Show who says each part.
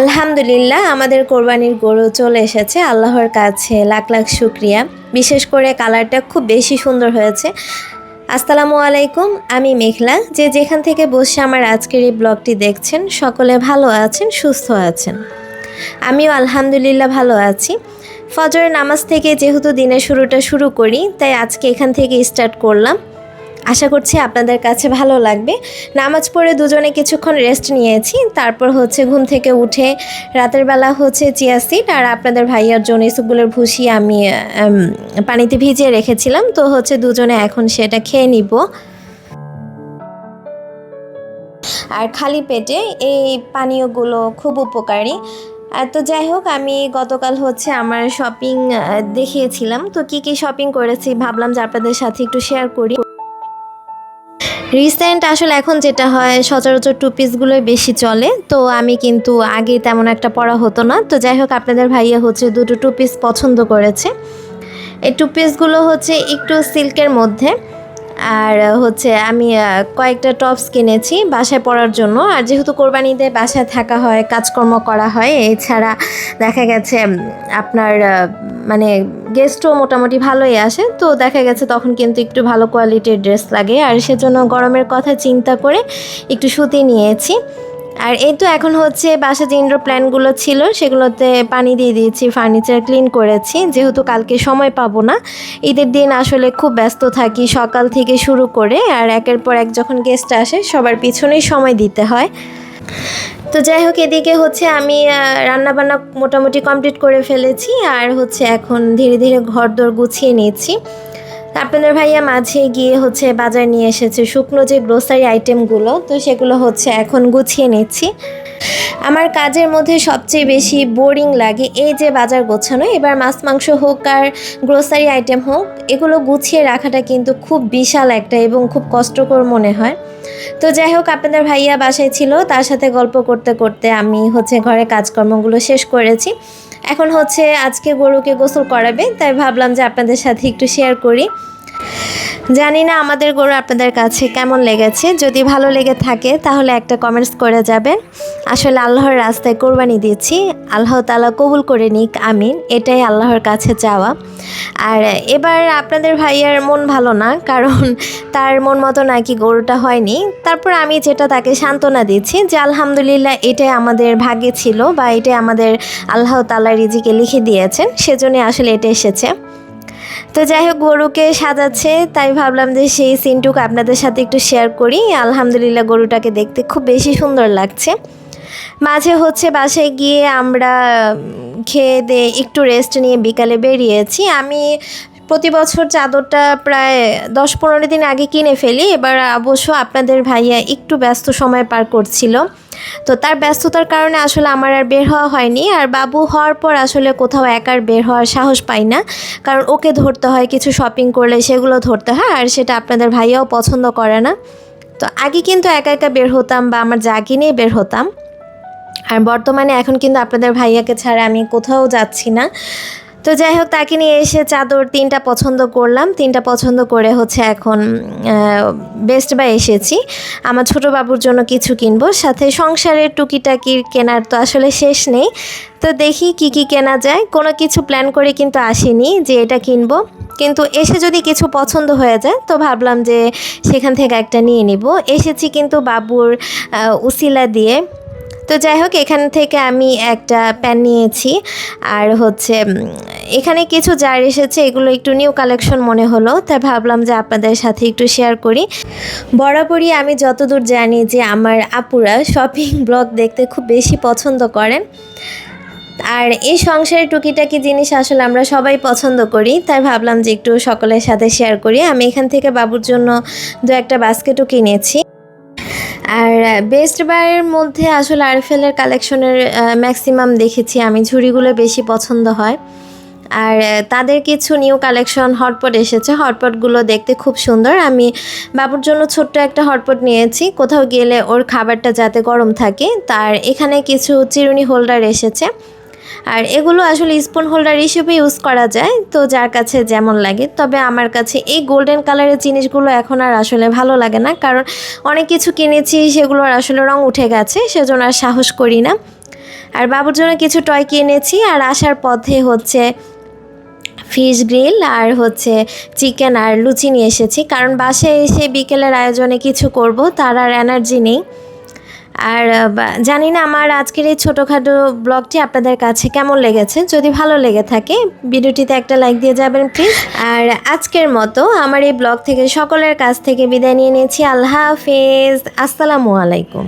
Speaker 1: আলহামদুলিল্লাহ, আমাদের কোরবানির গরু চলে এসেছে। আল্লাহর কাছে লাখ লাখ শুক্রিয়া। বিশেষ করে কালারটা খুব বেশি সুন্দর হয়েছে। আসসালামু আলাইকুম, আমি মেঘলা। যে যেখান থেকে বসে আমার আজকের এই ব্লগটি দেখছেন, সকলে ভালো আছেন, সুস্থ আছেন। আমিও আলহামদুলিল্লাহ ভালো আছি। ফজরের নামাজ থেকে যেহেতু দিনের শুরুটা শুরু করি, তাই আজকে এখান থেকে স্টার্ট করলাম। আশা করছি আপনাদের কাছে ভালো লাগবে। নামাজ পড়ে দুজনে কিছুক্ষণ রেস্ট নিয়েছি। তারপর হচ্ছে ঘুম থেকে উঠে রাতের বেলা হচ্ছে চিয়া সিড আর আপনাদের ভাইয়ার জন্য ইসুগুলোর ভুসি আমি পানিতে ভিজিয়ে রেখেছিলাম। তো হচ্ছে দুজনে এখন সেটা খেয়ে নিব। আর খালি পেটে এই পানীয়গুলো খুব উপকারী। তো যাই হোক, আমি গতকাল হচ্ছে আমার শপিং দেখিয়েছিলাম। তো কি কি শপিং করেছি ভাবলাম যে আপনাদের সাথে একটু শেয়ার করি। রিসেন্ট আসলে এখন যেটা হয়, সচরাচর টু পিসগুলোই বেশি চলে। তো আমি কিন্তু আগে তেমন একটা পড়া হতো না। তো যাই হোক, আপনাদের ভাইয়া হচ্ছে দুটো টু পিস পছন্দ করেছে। এই টু পিসগুলো হচ্ছে একটু সিল্কের মধ্যে। আর হচ্ছে আমি কয়েকটা টপস কিনেছি বাসায় পরার জন্য। আর যেহেতু কোরবানিতে বাসায় থাকা হয়, কাজকর্ম করা হয়, এছাড়া দেখা গেছে আপনার মানে গেস্টও মোটামুটি ভালোই আসে। তো দেখা গেছে তখন কিন্তু একটু ভালো কোয়ালিটির ড্রেস লাগে। আর সেজন্য গরমের কথা চিন্তা করে একটু সুতি নিয়েছি। আর এই তো এখন হচ্ছে বাসা যে ইনডোর প্ল্যানগুলো ছিল, সেগুলোতে পানি দিয়ে দিয়েছি ফার্নিচার ক্লিন করেছি। যেহেতু কালকে সময় পাবো না, ঈদের দিন আসলে খুব ব্যস্ত থাকি সকাল থেকে শুরু করে, আর একের পর এক যখন গেস্ট আসে, সবার পিছনেই সময় দিতে হয়। তো যাই হোক, এদিকে হচ্ছে আমি রান্নাবান্না মোটামুটি কমপ্লিট করে ফেলেছি, আর হচ্ছে এখন ধীরে ধীরে ঘর দর গুছিয়ে নিয়েছি। তা আপনাদের ভাইয়া মাঝে গিয়ে হচ্ছে বাজার নিয়ে এসেছে শুকনো যে গ্রোসারি আইটেমগুলো তো সেগুলো হচ্ছে এখন গুছিয়ে নিচ্ছি। আমার কাজের মধ্যে সবচেয়ে বেশি বোরিং লাগে এই যে বাজার গোছানো। এবার মাছ, মাংস হোক আর গ্রোসারি আইটেম হোক, এগুলো গুছিয়ে রাখাটা কিন্তু খুব বিশাল একটা এবং খুব কষ্টকর মনে হয়। তো যাই হোক, আপনাদের ভাইয়া বাসায় ছিল, তার সাথে গল্প করতে করতে আমি হচ্ছে ঘরে কাজকর্মগুলো শেষ করেছি। এখন হচ্ছে আজকে গরুকে গোসল করাবে তাই ভাবলাম যে আপনাদের সাথে একটু শেয়ার করি। জানি না আমাদের গরু আপনাদের কাছে কেমন লেগেছে। যদি ভালো লেগে থাকে, তাহলে একটা কমেন্টস করে যাবেন। আসলে আল্লাহর রাস্তায় কোরবানি দিচ্ছি। আল্লাহ তালা কবুল করে নিক, আমিন। এটাই আল্লাহর কাছে চাওয়া। আর এবার আপনাদের ভাইয়ার মন ভালো না, কারণ তার মন মতো নাকি গরুটা হয়নি। তারপর আমি যেটা তাকে সান্ত্বনা দিচ্ছি যে, আলহামদুলিল্লাহ এটাই আমাদের ভাগ্যে ছিল বা এটাই আমাদের আল্লাহ তালা রিজিকে লিখে দিয়েছেন। সেজন্য আসলে এটা এসেছে। তো যাই হোক, গরুকে সাজাচ্ছে, তাই ভাবলাম যে সেই সিনটুকু আপনাদের সাথে একটু শেয়ার করি। আলহামদুলিল্লাহ, গরুটাকে দেখতে খুব বেশি সুন্দর লাগছে। মাঝে হচ্ছে বাসায় গিয়ে আমরা খেয়ে দিয়ে একটু রেস্ট নিয়ে বিকালে বেরিয়েছি। আমি প্রতি বছর চাদরটা প্রায় দশ পনেরো দিন আগে কিনে ফেলি। এবার অবশ্য আপনাদের ভাইয়া একটু ব্যস্ত সময় পার করছিল। তো তার ব্যস্ততার কারণে আসলে আমার আর বের হওয়া হয়নি। আর বাবু হওয়ার পর আসলে কোথাও একার বের হওয়ার সাহস পাই না। কারণ ওকে ধরতে হয়, কিছু শপিং করলে সেগুলো ধরতে হয়, আর সেটা আপনাদের ভাইয়াও পছন্দ করে না। তো আগে কিন্তু একা একা বের হতাম বা আমার জাগি নিয়ে বের হতাম। আর বর্তমানে এখন কিন্তু আপনাদের ভাইয়াকে ছাড়া আমি কোথাও যাচ্ছি না। তো যাই হোক, তাকে নিয়ে এসে চাদর তিনটা পছন্দ করলাম। তিনটা পছন্দ করে হচ্ছে এখন বেস্ট বাই এসেছি। আমার ছোট বাবুর জন্য কিছু কিনবো। সাথে সংসারের টুকিটাকির কেনার তো আসলে শেষ নেই। তো দেখি কি কি কেনা যায়। কোনো কিছু প্ল্যান করে কিন্তু আসিনি যে এটা কিনবো। কিন্তু এসে যদি কিছু পছন্দ হয়ে যায়, তো ভাবলাম যে সেখান থেকে একটা নিয়ে নিব। এসেছি কিন্তু বাবুর উসিলা দিয়ে। তো যাই হোক, এখান থেকে আমি একটা প্যান নিয়েছি। আর হচ্ছে এখানে কিছু জার এসেছে, এগুলো একটু নিউ কালেকশন মনে হলো, তাই ভাবলাম যে আপনাদের সাথে একটু শেয়ার করি। বরাবরই আমি যতদূর জানি যে আমার আপুরা শপিং ব্লগ দেখতে খুব বেশি পছন্দ করেন। আর এই সংসারের টুকিটাকি জিনিস আসলে আমরা সবাই পছন্দ করি, তাই ভাবলাম যে একটু সকলের সাথে শেয়ার করি। আমি এখান থেকে বাবুর জন্য দু একটা বাস্কেটও কিনেছি। আর বেস্ট বাইয়ের মধ্যে আসলে আরফেলের কালেকশনের ম্যাক্সিমাম দেখেছি আমি, ঝুড়িগুলো বেশি পছন্দ হয়। আর তাদের কিছু নিউ কালেকশন হটপট এসেছে। হটপটগুলো দেখতে খুব সুন্দর। আমি বাবুর জন্য ছোট্ট একটা হটপট নিয়েছি। কোথাও গেলে ওর খাবারটা যাতে গরম থাকে, তার এখানে কিছু চিরুনি হোল্ডার এসেছে। আর এগুলো আসলে স্পুন হোল্ডার হিসেবে ইউজ করা যায়, তো যার কাছে যেমন লাগে। তবে আমার কাছে এই গোল্ডেন কালারের জিনিসগুলো এখন আর আসলে ভালো লাগে না, কারণ অনেক কিছু কিনেছি, সেগুলোর আসলে রং উঠে গেছে, সেজন্য আর সাহস করি না। আর বাবুর জন্য কিছু টয় কিনেছি, আর আসার পথে হচ্ছে ফিশ গ্রিল আর হচ্ছে চিকেন আর লুচি নিয়ে এসেছি। কারণ বাসায় এসে বিকেলের আয়োজনে কিছু করব, তার আর এনার্জি নেই। আর জানি না আমার আজকের এই ছোটোখাটো ব্লগটি আপনাদের কাছে কেমন লেগেছে। যদি ভালো লেগে থাকে, ভিডিওটিতে একটা লাইক দিয়ে যাবেন প্লিজ আর আজকের মতো আমার এই ব্লগ থেকে সকলের কাছ থেকে বিদায় নিয়ে নিয়েছি। আল্লাহ হাফেজ। আসসালামু আলাইকুম।